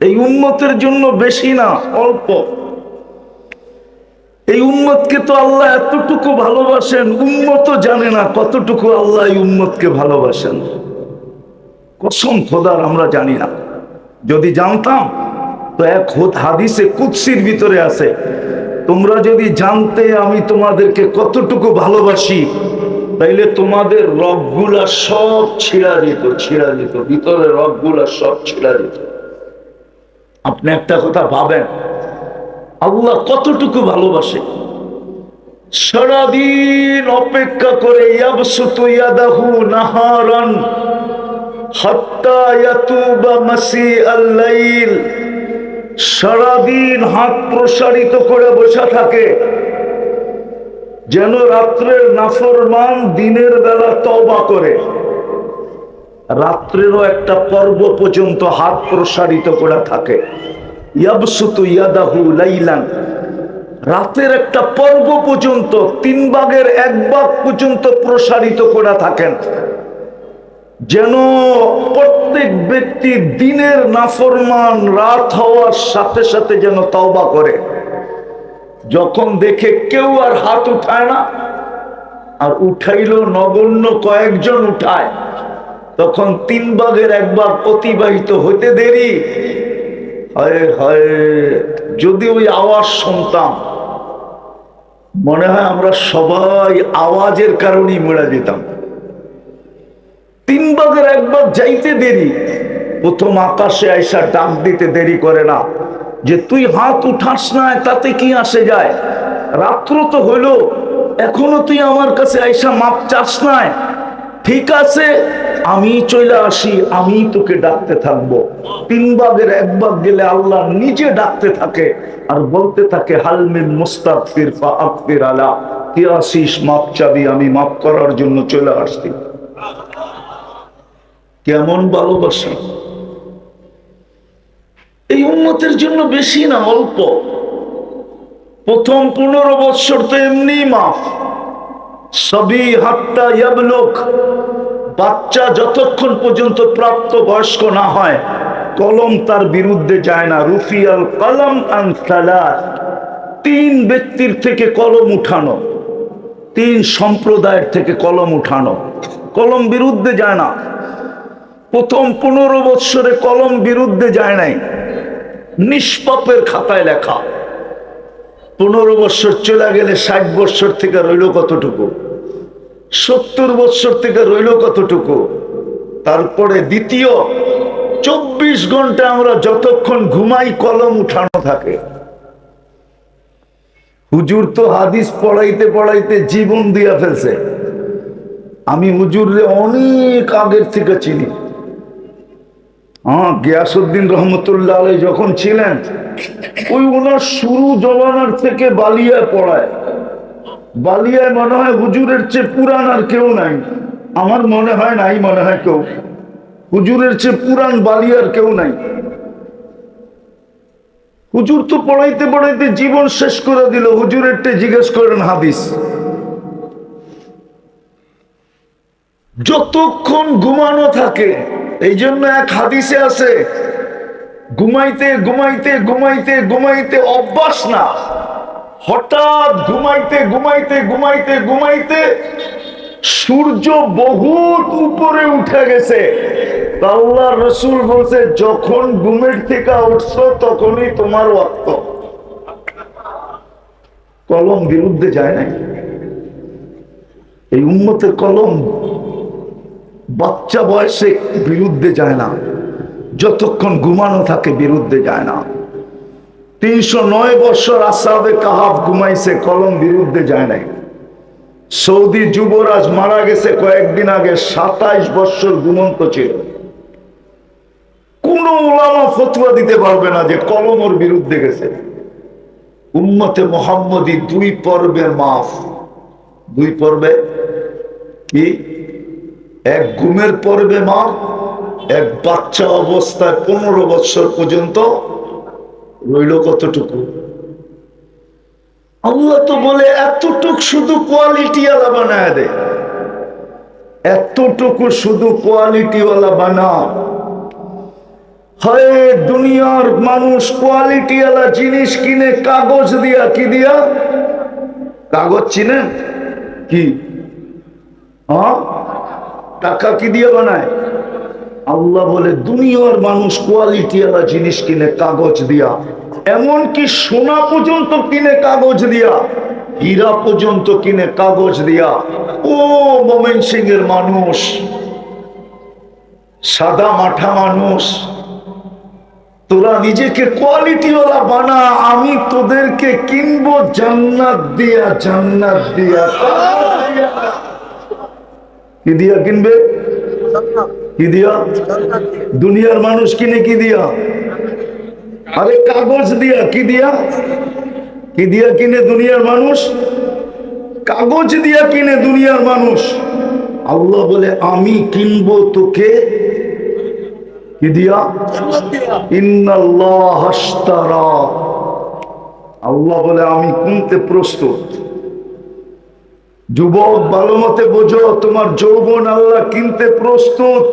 এই উন্মতের জন্য বেশি না, অল্প। এই উম্মতকে তো আল্লাহ এতটুকু ভালোবাসেন উম্মত জানে না কতটুকু আল্লাহ এই উম্মতকে ভালোবাসেন। কসম খোদার, আমরা জানি না। যদি জানতাম, তো এক হাদিসে কুৎসির ভিতরে আছে, তোমরা যদি জানতে আমি তোমাদেরকে কতটুকু ভালোবাসি, তাইলে তোমাদের রগগুলা সব ছিঁড়া যেত ছিঁড়া যেত ভিতরে রগগুলা সব ছিঁড়া যেত আপনি একটা কথা ভাবেন, আল্লাহ কতটুকু ভালোবাসে? সারাদিন অপেক্ষা করে সারাদিন হাত প্রসারিত করে বসা থাকে। যেন রাত্রের নাফরমান দিনের বেলা তবা করে। রাত্রেরও একটা পর্ব পর্যন্ত হাত প্রসারিত করে থাকে। রাতের একটা পর্ব পর্যন্ত, তিন ভাগের এক ভাগ পর্যন্ত প্রসারিত করে থাকেন। যেন প্রত্যেক ব্যক্তি দিনের নাফরমান, রাত হওয়ার সাথে সাথে যেন তওবা করে। যখন দেখে কেউ আর হাত উঠায় না, আর উঠাইল নগণ্য কয়েকজন উঠায়। তখন তিন ভাগের একবার অতিবাহিত হতে দেরি। হায় হায়, যদি ওই আওয়াজ শুনতাম, মনে হয় আমরা সবাই আওয়াজের কারণেই মরে যেতাম। তিন ভাগের একবার যাইতে দেরি, প্রথম আকাশে আইসা ডাক দিতে দেরি করে না, যে তুই হাত উঠাস না, তাতে কি আসে যায়? রাত্র তো হইল, এখনও তুই আমার কাছে আইসা মাপ চাস না ঠিক আছে আমি চলে আসি, আমি তোকে ডাকতে থাকব। তিন ভাগের এক ভাগ গেলে আল্লাহ নিজে ডাকতে থাকে আর বলতে থাকে হালমিন মুস্তাফির ফা আলা। কি আসিস, মাপ চাবি আমি মাপ করার জন্য চলে আসছি। কেমন ভালোবাসা। এই উন্নতের জন্য বেশি না, অল্প। প্রথম পনেরো বৎসর তো এমনি মাফ। সবই হাত্তা ইয়াবলুক। বাচ্চা যতক্ষণ পর্যন্ত প্রাপ্ত বয়স্ক না হয়, কলম তার বিরুদ্ধে যায় না। রুফিয়াল কলম আনসালার তিন ব্যক্তির থেকে কলম উঠানো, তিন সম্প্রদায়ের থেকে কলম উঠানো। কলম বিরুদ্ধে যায় না। প্রথম পনেরো বৎসরে কলম বিরুদ্ধে যায় নাই। নিষ্পাপের খাতায় লেখা। পনেরো বৎসর চলে গেলে ষাট বৎসর থেকে রইল কতটুকু? সত্তর বৎসর থেকে রইল কতটুকু? তারপরে দ্বিতীয়, চব্বিশ ঘণ্টা আমরা যতক্ষণ ঘুমাই কলম উঠানো থাকে। হুজুর তো হাদিস পড়াইতে পড়াইতে জীবন দিয়া ফেলছে। আমি হুজুরে অনেক আগের থেকে চিনি। হ্যাঁ গিয়াসুদ্দিন রহমতুল্লাহ আলাই যখন ছিলেন, ওই ওনার শুরু জমানার থেকে বালিয়ায় পড়ায়। বালিয়ায় মনে হয় হুজুরের চেয়ে পুরান আর কেউ নাই। আমার মনে হয় নাই, মনে হয় কেউ। হুজুরের চেয়ে পুরান বালিয়ার কেউ নাই। হুজুর তো পড়াইতে পড়াইতে জীবন শেষ করে দিল, হুজুরের টে জিজ্ঞেস করেন হাদিস। যতক্ষণ ঘুমানো থাকে, এই জন্য এক হাদিসে আছে, ঘুমাইতে ঘুমাইতে ঘুমাইতে ঘুমাইতে অভ্যাস না। হঠাৎ ঘুমাইতে ঘুমাইতে ঘুমাইতে ঘুমাইতে সূর্য বহুত উপরে উঠে গেছে। আল্লাহ রসুল বলছে, যখন ঘুমের থেকে উঠছো, তখনই তোমার অর্থ কলম বিরুদ্ধে যায় না এই উন্মতের কলম বাচ্চা বয়সে বিরুদ্ধে যায় না। যতক্ষণ ঘুমানো থাকে, বিরুদ্ধে যায় না। তিনশো নয় বছর আসাবে কাহাব ঘুমাইছে, কলম বিরুদ্ধে যায় নাই। সৌদি যুবরাজ মারা গেছে কয়েকদিন আগে, সাতাইশ বছর ঘুমন্ত ছিল। কোন ওলামা ফতুয়া দিতে পারবে না যে কলম ওর বিরুদ্ধে গেছে। উম্মতে মোহাম্মদী দুই পর্বে মাফ। দুই পর্বে? কি? এক ঘুমের পর্বে মাফ, এক বাচ্চা অবস্থায় পনেরো বছর পর্যন্ত রইল কতটুকু? আল্লাহ তো বলে, এতটুক শুধু কোয়ালিটি ওয়ালা বানায় দে। এতটুকু শুধু কোয়ালিটি ওয়ালা বানা হয়, দুনিয়ার মানুষ কোয়ালিটি ওয়ালা জিনিস কিনে, কাগজ দিয়া কি দিয়া? কাগজ চিনে? কি? টাকা কি দিয়ে বানায়? আল্লাহ বলে, দুনিয়ার মানুষ কোয়ালিটি ওয়ালা জিনিস কিনে কাগজ দিয়া। এমনকি সোনা পর্যন্ত কিনে কাগজ দিয়া। হীরা পর্যন্ত কিনে কাগজ দিয়া। ও মোমেন সিং এর মানুষ, সাদা মাঠা মানুষ, তোরা নিজেকে কোয়ালিটিওয়ালা বানা। আমি তোদেরকে কিনবো জান্নাত দিয়া জান্নাত দিয়া। কি দিয়া কিনবে? কি দিয়া দুনিয়ার মানুষ কিনে কি দিয়া আরে কাগজ দিয়া, কি দিয়া? কি দিয়া কিনে দুনিয়ার মানুষ? কাগজ দিয়া কিনে দুনিয়ার মানুষ। আল্লাহ বলে, আমি কিনবো তোকে। কি দিয়া? ইন্নাল্লাহ আল্লাহ বলে, আমি কিনতে প্রস্তুত। যুবক, ভালো মতে বোঝো, তোমার যৌবন আল্লাহ কিনতে প্রস্তুত।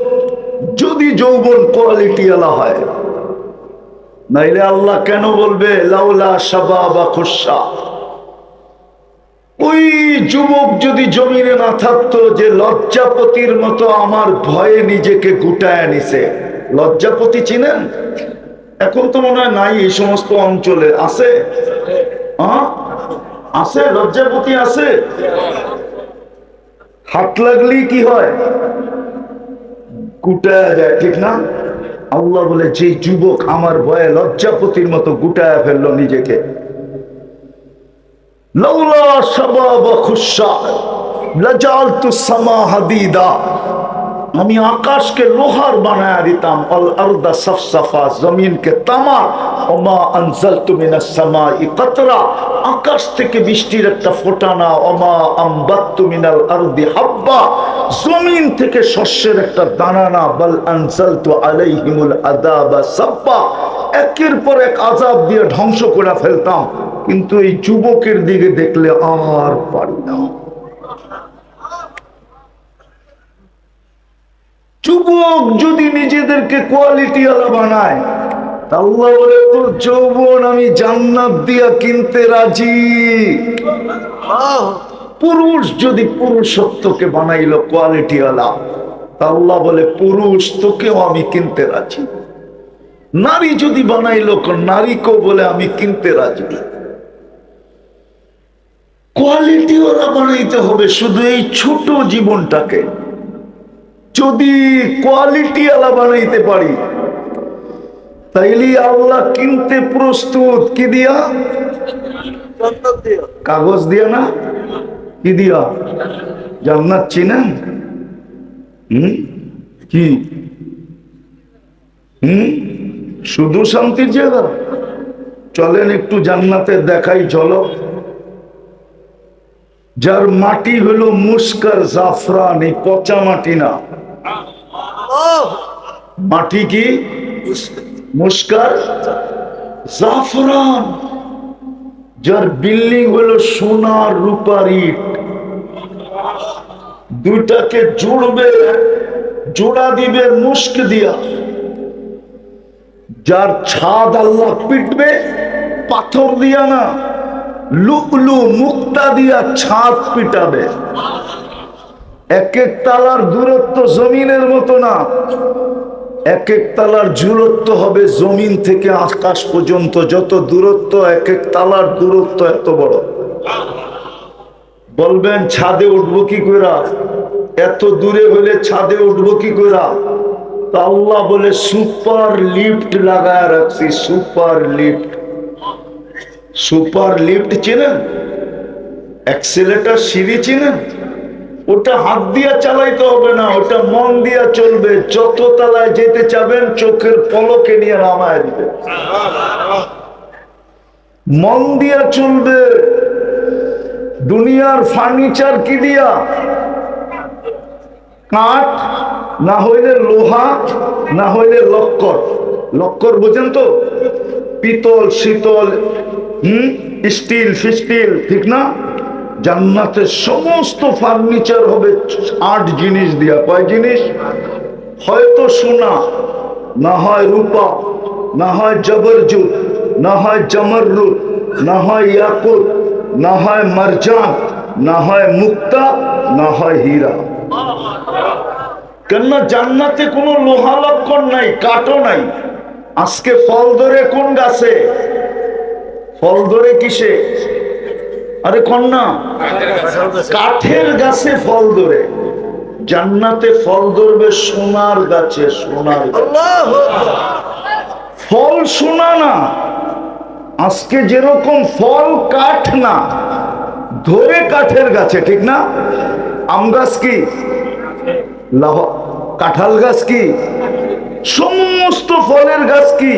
যদি যৌবন কোয়ালিটি আলা হয়, নাইলে আল্লাহ কেন বলবে, লাউলা সাবা বা খুশা ওই যুবক যদি জমিনে না থাকতো, যে লজ্জাপতির মতো আমার ভয়ে নিজেকে গুটায় নিছে। লজ্জাপতি চিনেন? এখন তো মনে হয় নাই, এই সমস্ত অঞ্চলে আছে। হ্যাঁ? আছে লজ্জাপতি আছে। হাত লাগলেই কি হয়? গুটায় যায়, ঠিক না? আল্লাহ বলে, যে যুবক আমার ভয়ে লজ্জাপতির মতো গুটায় ফেলল নিজেকে। লৌলা সবাব লাজালতু সামা হাদিদা। আমি আকাশকে লোহার বানায় দিতাম। আল আরদা সফসফা, জমিনকে তামা, ওমা আনজালতু মিনাস সামাই কাতরা। আকাশ থেকে বৃষ্টির একটা ফোঁটানা ওমা আমবাত্তু মিনাল আরদি হাব্বা। জমিন থেকে শস্যের একটা দানানা বাল আনজালতু আলাইহিমুল আদাবা সাব্বা। একের পর এক আজাব দিয়ে ধ্বংস করে ফেলতাম। কিন্তু এই যুবকের দিকে দেখলে আর পারি না। যুবক যদি নিজেদেরকে কোয়ালিটি আলা বানায় আল্লাহ বলে, তোর যৌবন আমি জান্নাত দিয়া কিনতে রাজি। পুরুষ যদি পুরুষত্বকে বানাইলো কোয়ালিটি আলা আল্লাহ বলে, পুরুষ তোকেও আমি কিনতে রাজি। নারী যদি বানাইলো নারীকেও বলে, আমি কিনতে রাজি। কোয়ালিটি ওরা বানাইতে হবে শুধু এই ছোট জীবনটাকে। যদি কোয়ালিটি আলা বানাইতে পারি তাইলে আল্লাহ কিনতে প্রস্তুত। কি দিয়া। কাগজ দিয়া না? কি দিয়া? জান্নাত চিনেন? হুম? কি? হুম? শুধু শান্তির জায়গা? চলেন একটু জান্নাতে দেখাই চলো। যার মাটি হলো মুস্কার জাফরান এই পচা মাটি না। মাটি কি? মুস্কার? জাফরান। যার বিল্ডিং হলো সোনার রূপার ইট। দুইটাকে জুড়বে, জোড়া দিবে, মুস্ক দিয়া। যার ছাদ আল্লাহ পিটবে, পাথর দিয়া না, লুকলু মুক্তা দিয়া ছাদ পিটাবে। এক এক তালার দূরত্ব জমিনের মতো না। এক এক তালার দূরত্ব হবে জমিন থেকে আকাশ পর্যন্ত। যত দূরত্ব এক এক তালার দূরত্ব এত বড়। বলবেন, ছাদে উঠবো কি কইরা? এত দূরে হলে ছাদে উঠবো কি কইরা? তা আল্লাহ বলে, সুপার লিফট লাগায় রাখছি, সুপার লিফট। সুপার লিফট চেনেন? অ্যাক্সেলেটার সিঁড়ি চেনেন? ওটা হাত দিয়া চালাইতে হবে না, ওটা মন দিয়া চলবে। যত তালায় যেতে চাবেন, চোখের পলকে নিয়ে নামায় দিবে মন দিয়া চলবে। দুনিয়ার ফার্নিচার কি দিয়া? কাঠ, না হইলে লোহা, না হইলে লক্কর। লক্কর বোঝেন তো? পিতল, শীতল, হুম? স্টিল, ফিস্টিল, ঠিক না? জান্নাতের সমস্ত ফার্নিচার হবে আট জিনিস দিয়া। কয় জিনিস? হয়তো সোনা, না হয় রূপা, না হয় জবরজুত, না হয় জমররুত না হয় ইয়াকুত, না হয় মারজান না হয় মুক্তা, না হয় হীরা। কেননা জান্নাতে কোনো লোহা লক্ষণ নাই, কাঠও নাই। আজকে ফল ধরে কোন গাছে? ফল ধরে কিসে? আরে কন্যা কাঠের গাছে ফল ধরে। জান্নাতে ফল ধরবে সোনার গাছে সোনার ফল সোনা না আজকে যেরকম ফল কাঠ না ধরে কাঠের গাছে ঠিক না? আম গাছ কি? লাহ কাঁঠাল গাছ কি? সমস্ত ফলের গাছ কি?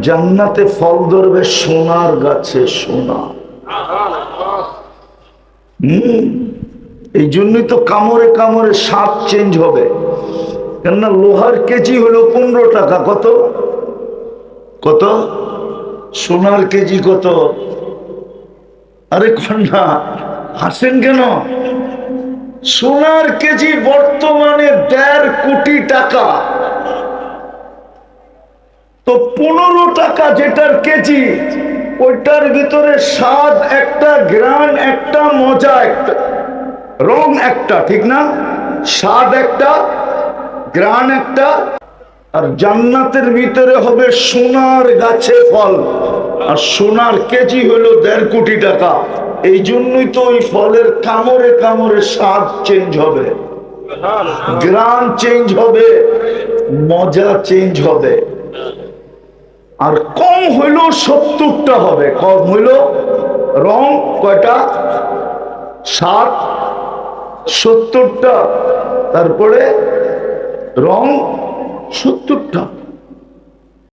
জান্নাতে ফল ধরবে সোনার গাছে সোনা। এই জন্যই তো কামড়ে কামড়ে স্বাদ চেঞ্জ হবে। কেননা লোহার কেজি হলো পনেরো টাকা, কত? কত? সোনার কেজি কত? আরে কন্যা, হাসেন কেন? সোনার কেজি বর্তমানে দেড় কোটি টাকা। তো পনেরো টাকা যেটার কেজি ওইটার ভিতরে স্বাদ একটা গ্রান একটা মজা একটা রং একটা ঠিক না? স্বাদ একটা গ্রান একটা আর জান্নাতের ভিতরে হবে সোনার গাছে ফল আর সোনার কেজি হলো দেড় কোটি টাকা। এই জন্যই তো ওই ফলের কামড়ে কামড়ে স্বাদ চেঞ্জ হবে। গ্রাম চেঞ্জ হবে মজা চেঞ্জ হবে। আর কম হইল সত্তরটা হবে। কম হইল? রং কয়টা? সাত। সত্তরটা। তারপরে রং সত্তরটা।